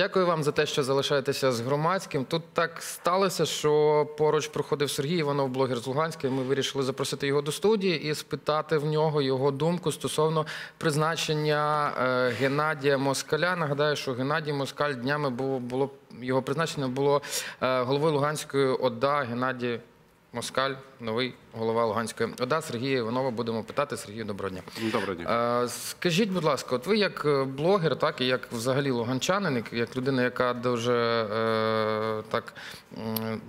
Дякую вам за те, що залишаєтеся з громадським. Тут так сталося, що поруч проходив Сергій Іванов, блогер з Луганська. і Ми вирішили запросити його до студії і спитати в нього його думку стосовно призначення е, Геннадія Москаля. Нагадаю, що Геннадій Москаль днями було, було його призначення було е, головою Луганської ОДА Геннадій Москаль, новий голова Луганської ОДА. Сергія Іванова будемо питати. Сергію, доброго дня. Доброго дня. Е, Скажіть, будь ласка, от ви як е, блогер, так і як взагалі луганчанин, як- людина, яка дуже е, так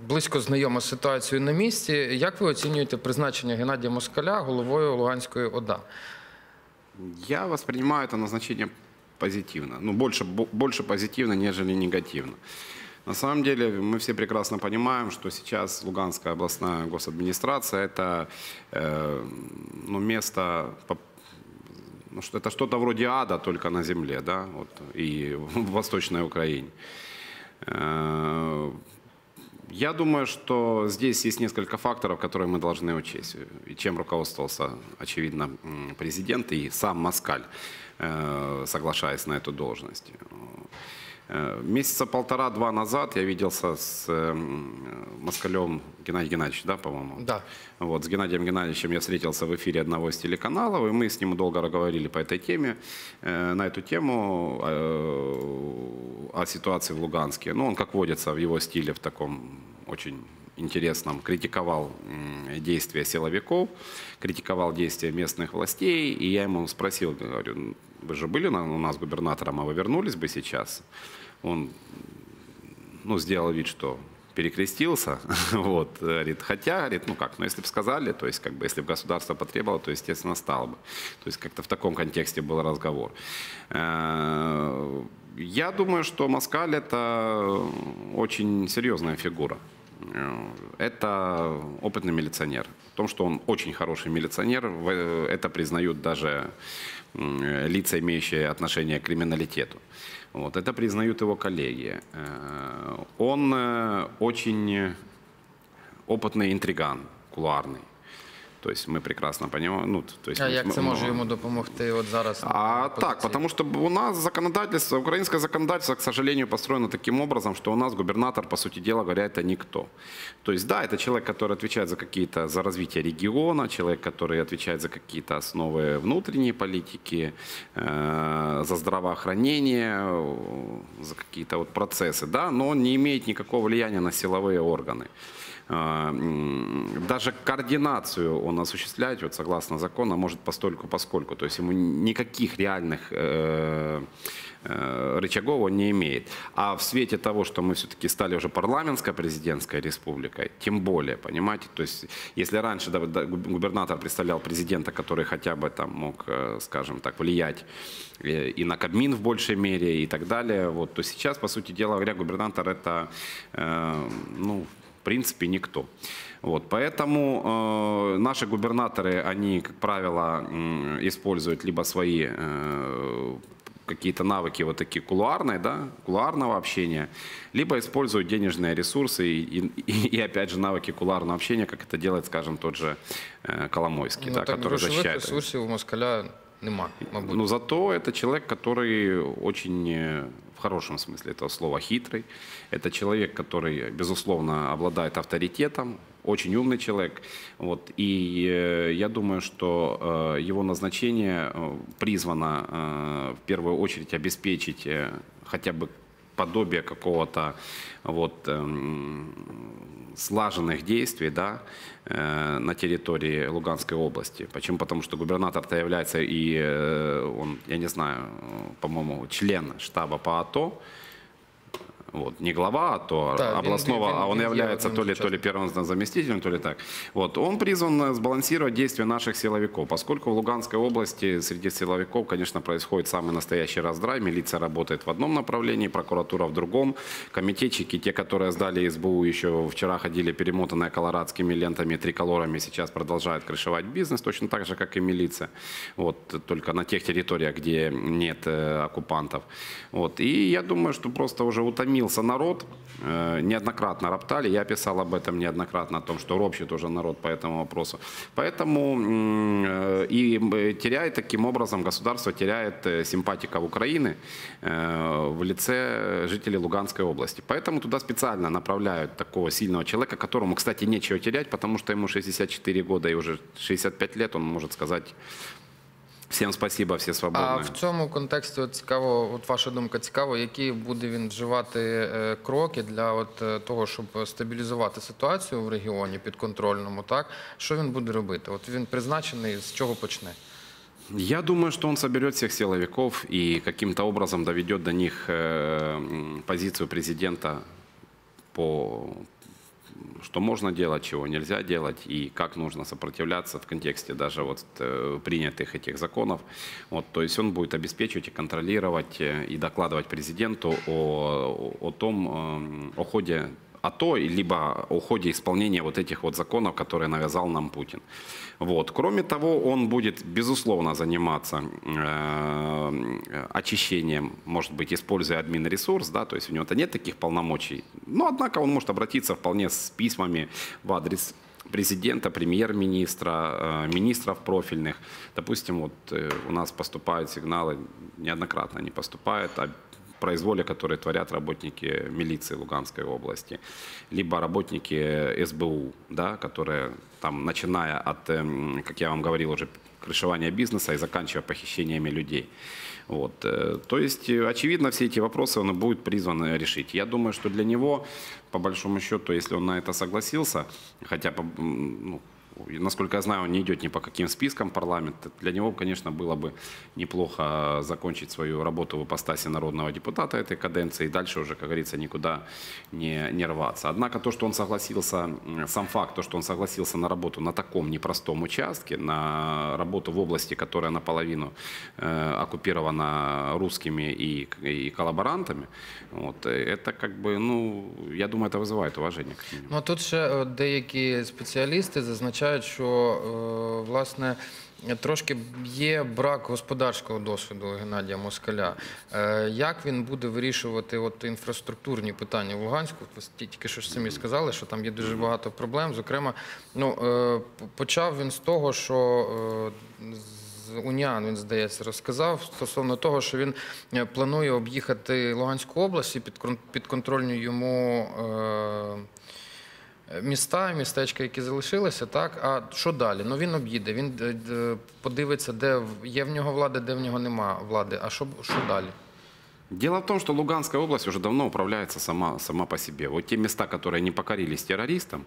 близько знайома з ситуацією на місці, як ви оцінюєте призначення Геннадія Москаля головою Луганської ОДА? Я воспринимаю это назначение позитивно. Ну, больше, бо- больше позитивно, нежели негативно. На самом деле мы все прекрасно понимаем, что сейчас Луганская областная госадминистрация это э, ну, место, ну, это что-то вроде ада, только на земле, да, вот, и в Восточной Украине. Э, Я думаю, что здесь есть несколько факторов, которые мы должны учесть. И чем руководствовался, очевидно, президент и сам Москаль, э, соглашаясь на эту должность. Э, Месяца полтора-два назад я виделся с м, Москалем Геннадий Геннадьевич, да, по-моему? Да. Вот, с Геннадием Геннадьевичем я встретился в эфире одного из телеканалов, и мы с ним долго говорили по этой теме, э, на эту тему э, о ситуации в Луганске. Ну, он, как водится, в его стиле, в таком очень интересном, критиковал действия силовиков, критиковал действия местных властей, и я ему спросил, говорю, «Ну, вы же были у нас губернатором, а вы вернулись бы сейчас? Он ну, сделал вид, что перекрестился, вот, говорит, хотя, говорит, ну как, ну если бы сказали, то есть, как бы, если бы государство потребовало, то, естественно, стало бы. То есть, как-то в таком контексте был разговор. Э, Я думаю, что Москаль – это очень серьезная фигура. Э, Это опытный милиционер. В том, что он очень хороший милиционер, в- это признают даже лица, имеющие отношение к криминалитету. Вот, это признают его коллеги. Э, Он э, очень опытный интриган, кулуарный. То есть мы прекрасно понимаем. Ну, то есть А мы- як це мы- може йому допомогти от зараз? а так, потому что у нас законодательство, украинское законодательство, к сожалению, построено таким образом, что у нас губернатор, по сути дела, говоря, это никто. То есть, да, это человек, который отвечает за какие-то, за развитие региона, человек, который отвечает за какие-то основы внутренней политики, э, за здравоохранение, э, за какие-то вот процессы, да, но он не имеет никакого влияния на силовые органы. А, даже координацию он осуществлять, вот согласно закону, может постольку поскольку. То есть ему никаких реальных э, э, рычагов он не имеет. А в свете того, что мы все-таки стали уже парламентско-президентской республикой, тем более, понимаете, то есть если раньше губернатор представлял президента, который хотя бы там мог, э, скажем так, влиять и на Кабмин в большей мере и так далее, вот, то сейчас, по сути дела говоря, губернатор это, ну, в принципе, никто. Вот, поэтому э, наши губернаторы, они, как правило, м, используют либо свои э, какие-то навыки вот такие кулуарные, да, кулуарного общения, либо используют денежные ресурсы и, и, и опять же навыки кулуарного общения, как это делает, скажем, тот же э, Коломойский, ну, да, который защищает. ресурсів у Москаля нема, мабуть. Ну, зато это человек, который очень, э, в хорошем смысле этого слова, хитрый. Это человек, который, безусловно, обладает авторитетом, очень умный человек. Вот. И э, я думаю, что э, его назначение призвано в первую очередь обеспечить хотя бы подобие какого-то вот, эм, слаженных действий да, э, на территории Луганской области. Почему? Потому что губернатор-то является и, э, он, я не знаю, по-моему, член штаба по АТО, вот, не глава АТО Да, областного, він- він- а он він є является одним то ли, з то ли первым заместителем, то ли так. Вот, он призван э, сбалансировать действия наших силовиков, поскольку в Луганской области среди силовиков, конечно, происходит самый настоящий раздрай. Милиция работает в одном направлении, прокуратура в другом. Комитетчики, те, которые сдали СБУ, еще вчера ходили перемотанные колорадскими лентами, триколорами, сейчас продолжают крышевать бизнес, точно так же, как и милиция. Вот, только на тех территориях, где нет э, оккупантов. Вот. И я думаю, что просто уже утомил изменился народ, э, неоднократно роптали, я писал об этом неоднократно, о том, что ропщет уже народ по этому вопросу. Поэтому э, и м, теряет таким образом, государство теряет э, симпатиков Украины э, в лице жителей Луганской области. Поэтому туда специально направляют такого сильного человека, которому, кстати, нечего терять, потому что ему 64 года и уже 65 лет, он может сказать всем спасибо, все А в цьому контексті от цікаво, от ваша думка цікаво, які буде він вживати е, кроки для от е, того, щоб стабілізувати ситуацію в регіоні підконтрольному, так що він буде робити? От він призначений, з чого почне? Я думаю, что он соберет всех силовиков и каким-то образом доведет до них э, позицию президента по что можно делать, чего нельзя делать и как нужно сопротивляться в контексте даже вот э, принятых этих законов. Вот, то есть он будет обеспечивать и контролировать э, и докладывать президенту о, о том, э, о ходе АТО, либо о ходе исполнения вот этих вот законов, которые навязал нам Путин. Вот. Кроме того, он будет, безусловно, заниматься э, очищением, может быть, используя админресурс, да, то есть у него-то нет таких полномочий. Но, однако, он может обратиться вполне с письмами в адрес президента, премьер-министра, э, министров профильных. Допустим, вот э, у нас поступают сигналы, неоднократно они поступают о произволе, которые творят работники милиции Луганской области, либо работники СБУ, да, которые там, начиная от, эм, как я вам говорил, уже крышевания бизнеса и заканчивая похищениями людей. Вот. э, То есть, э, очевидно, все эти вопросы он будет призван э, решить. Я думаю, что для него, по большому счету, если он на это согласился, хотя, ну, насколько я знаю, он не идет ни по каким спискам парламента. Для него, конечно, было бы неплохо закончить свою работу в ипостаси народного депутата этой каденции и дальше уже, как говорится, никуда не, не рваться. Однако то, что он согласился, м, сам факт, то, что он согласился на работу на таком непростом участке, на работу в области, которая наполовину э, оккупирована русскими и, и коллаборантами, вот, э, это как бы, ну, я думаю, это вызывает уважение. к нему. Ну а тут ще е, деякі спеціалісти зазначають, що е, власне. Трошки є брак господарського досвіду Геннадія Москаля. Е, Як він буде вирішувати інфраструктурні питання в Луганську? Тільки що самі сказали, що там є дуже багато проблем. Зокрема, ну е, почав він з того, що Уніан він здається розказав стосовно того, що він планує об'їхати Луганську область і підкон- підконтрольні йому. е, Міста, містечка, які залишилися, так. А що далі? Ну він об'їде, він е, е, подивиться, де є в нього влада, де в нього нема влади. А що, що далі? Дело в том, что Луганская область уже давно управляется сама, сама по себе. Вот те места, которые не покорились террористам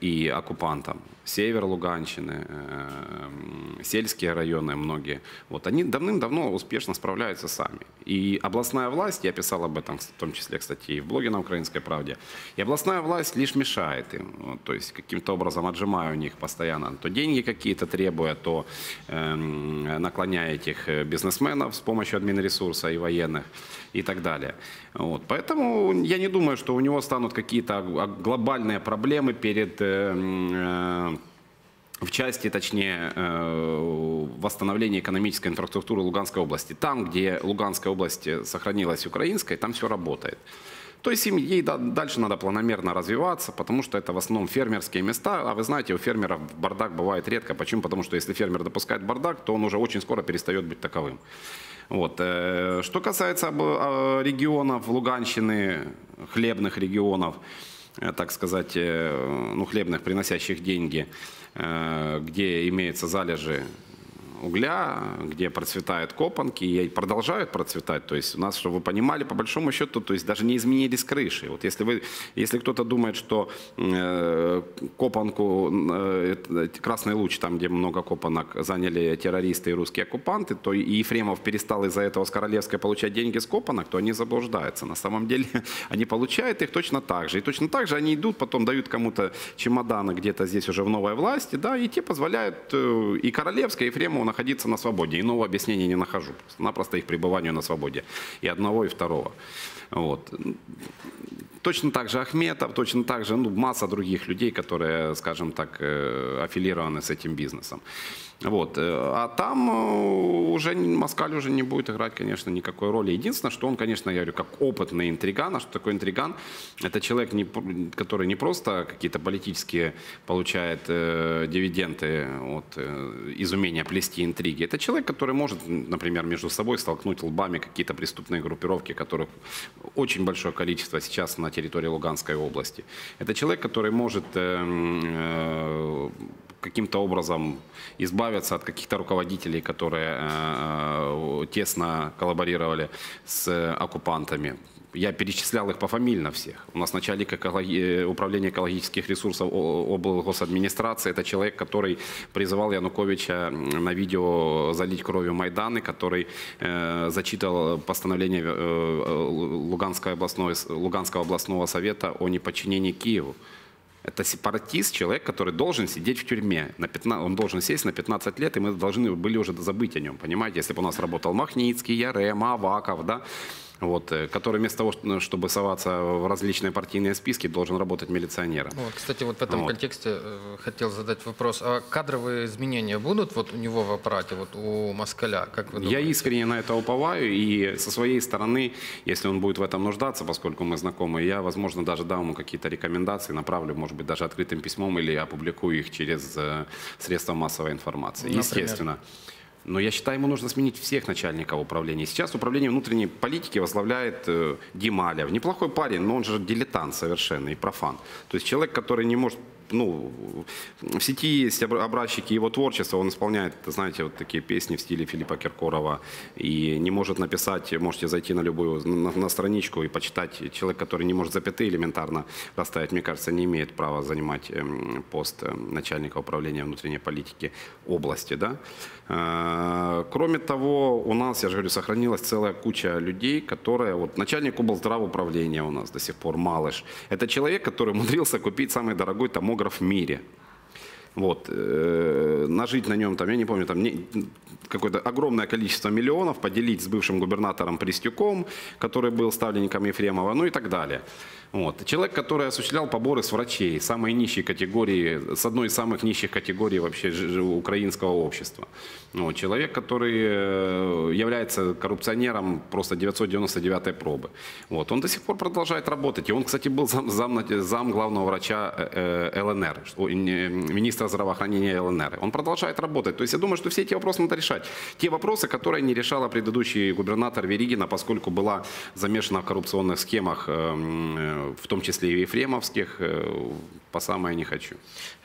и оккупантам, север Луганщины, э, сельские районы многие, вот они давным-давно успешно справляются сами. И областная власть, я писал об этом, в том числе, кстати, и в блоге на «Украинской правде», и областная власть лишь мешает им, вот, то есть каким-то образом отжимая у них постоянно то деньги какие-то требуя, то эм, наклоняя этих э, бизнесменов с помощью админресурса и военных и так далее. Вот. Поэтому я не думаю, что у него станут какие-то глобальные проблемы перед э, м, э, в части, точнее, э, восстановления экономической инфраструктуры Луганской области. Там, где Луганская область э, сохранилась украинской, там все работает. То есть им, ей да- дальше надо планомерно развиваться, потому что это в основном фермерские места. А вы знаете, у фермеров бардак бывает редко. Почему? Потому что если фермер допускает бардак, то он уже очень скоро перестает быть таковым. Вот. э, Что касается э, регионов Луганщины, хлебных регионов, э, так сказать, э, ну, хлебных, приносящих деньги, э, где имеются залежи угля, где процветают копанки и продолжают процветать. То есть у нас, чтобы вы понимали, по большому счету, то есть даже не изменились крыши. Вот если, вы, если кто-то думает, что э, копанку, э, Красный Луч, там, где много копанок, заняли террористы и русские оккупанты, то и Ефремов перестал из-за этого с Королевской получать деньги с копанок, то они заблуждаются. На самом деле они получают их точно так же. И точно так же они идут, потом дают кому-то чемоданы где-то здесь уже в новой власти, да, и те позволяют э, и Королевской, и Ефремову находиться на свободе. Иного объяснения не нахожу. Напросто их пребыванию на свободе. И одного, и второго. Вот. Точно так же Ахметов, точно так же ну, масса других людей, которые, скажем так, э, аффилированы с этим бизнесом. Вот. э, А там э, уже Москаль уже не будет играть, конечно, никакой роли. Единственное, что он, конечно, я говорю, как опытный интриган. А что такое интриган? Это человек, не который не просто какие-то политические получает э, дивиденды от э, из умения плести интриги. Это человек, который может, например, между собой столкнуть лбами какие-то преступные группировки, которых очень большое количество сейчас на территории Луганской области. Это человек, который может эм, э, каким-то образом избавиться от каких-то руководителей, которые э, тесно коллаборировали с э, оккупантами. Я перечислял их пофамильно всех. У нас начальник экологи- э, управления экологических ресурсов облгосадминистрации. Это человек, который призывал Януковича на видео залить кровью Майданы, который э, зачитывал постановление э, Луганской областной, Луганского областного совета о неподчинении Киеву. Это сепаратист, человек, который должен сидеть в тюрьме. На 15, он должен сесть на 15 лет, и мы должны были уже забыть о нем. Понимаете, если бы у нас работал Махницкий, Ярем, Аваков, да, вот, э, который вместо того, что- чтобы соваться в различные партийные списки, должен работать милиционером. Вот, кстати, вот в этом Вот. контексте э, хотел задать вопрос. А кадровые изменения будут вот у него в аппарате, вот у Москаля? Как вы Я думаете? искренне на это уповаю, и со своей стороны, если он будет в этом нуждаться, поскольку мы знакомы, я, возможно, даже дам ему какие-то рекомендации, направлю, может быть, даже открытым письмом или опубликую их через э, средства массовой информации. Например? Естественно. Но я считаю, ему нужно сменить всех начальников управления. Сейчас управление внутренней политики возглавляет э, Дималев. Неплохой парень, но он же дилетант совершенно и профан. То есть человек, который не может ну, в сети есть обра- образчики его творчества, он исполняет, знаете, вот такие песни в стиле Филиппа Киркорова и не может написать, можете зайти на любую, на, на страничку и почитать. Человек, который не может запятые элементарно расставить, мне кажется, не имеет права занимать эм, пост эм, начальника управления внутренней политики области, да. Э, Кроме того, у нас, я же говорю, сохранилась целая куча людей, которые, вот начальник облздравоуправления у нас до сих пор, Малыш, это человек, который умудрился купить самый дорогой томограф в мире. Вот, э, нажить на нем, там, я не помню, там какое-то огромное количество миллионов, поделить с бывшим губернатором Пристюком, который был ставленником Ефремова, ну и так далее. Вот. Человек, который осуществлял поборы с врачей, самой нищей категории, с одной из самых нищих категорий вообще украинского общества. Вот. Человек, который э, является коррупционером просто 999 пробы. Вот. Он до сих пор продолжает работать. И он, кстати, был зам, зам, зам главного врача э, э, ЛНР, министра здравоохранения ЛНР. Он продолжает работать. То есть я думаю, что все эти вопросы надо решать. Те вопросы, которые не решала предыдущий губернатор Веригина, поскольку была замешана в коррупционных схемах, э, в том числе и ефремовских, э, по самое не хочу.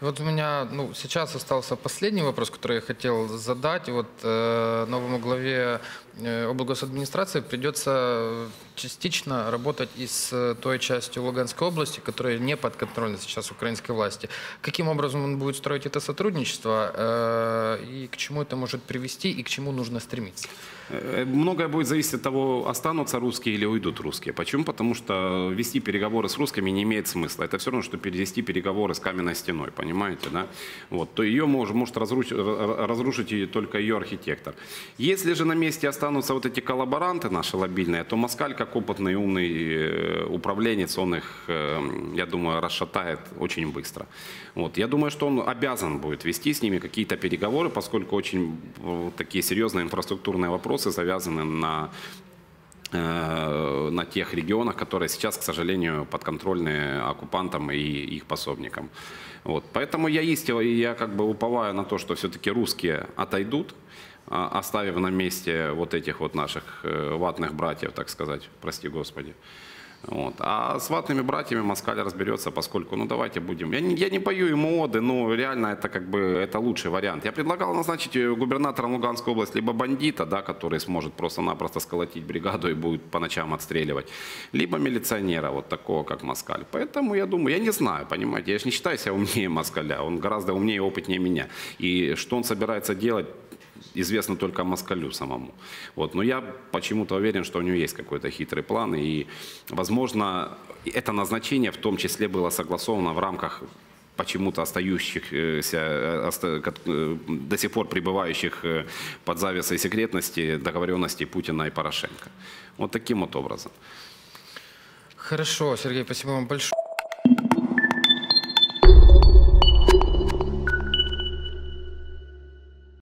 Вот у меня ну, сейчас остался последний вопрос, который я хотел задать. Вот э, новому главе облгосадминистрации придется частично работать и с э, той частью Луганской области, которая не подконтрольна сейчас украинской власти. Каким образом он будет строить это сотрудничество э, и к чему это может привести и к чему нужно стремиться? Э, Многое будет зависеть от того, останутся русские или уйдут русские. Почему? Потому что вести переговоры с русскими не имеет смысла. Это все равно, что перевести переговоры с каменной стеной, понимаете, да? Вот. То ее может, может разрушить, разрушить только ее архитектор. Если же на месте останутся вот эти коллаборанты наши лобильные, то Москаль, как опытный, умный э, управленец, он их, э, я думаю, расшатает очень быстро. Вот. Я думаю, что он обязан будет вести с ними какие-то переговоры, поскольку очень э, такие серьезные инфраструктурные вопросы завязаны на э, на тех регионах, которые сейчас, к сожалению, подконтрольны оккупантам и их пособникам. Вот. Поэтому я, истинно, я как бы уповаю на то, что все-таки русские отойдут, а, оставив на месте вот этих вот наших э, ватных братьев, так сказать, прости господи. Вот. А с ватными братьями Москаль разберется, поскольку, ну давайте будем. Я не, я не пою ему оды, но реально это как бы это лучший вариант. Я предлагал назначить э, губернатором Луганской области либо бандита, да, который сможет просто-напросто сколотить бригаду и будет по ночам отстреливать, либо милиционера вот такого, как Москаль. Поэтому я думаю, я не знаю, понимаете, я же не считаю себя умнее Москаля, он гораздо умнее и опытнее меня. И что он собирается делать, известно только Москалю самому. Вот. Но я почему-то уверен, что у него есть какой-то хитрый план. И, возможно, это назначение в том числе было согласовано в рамках почему-то остающихся, э, э, до сих пор пребывающих э, под завесой секретности договоренностей Путина и Порошенко. Вот таким вот образом. Хорошо, Сергей, спасибо вам большое.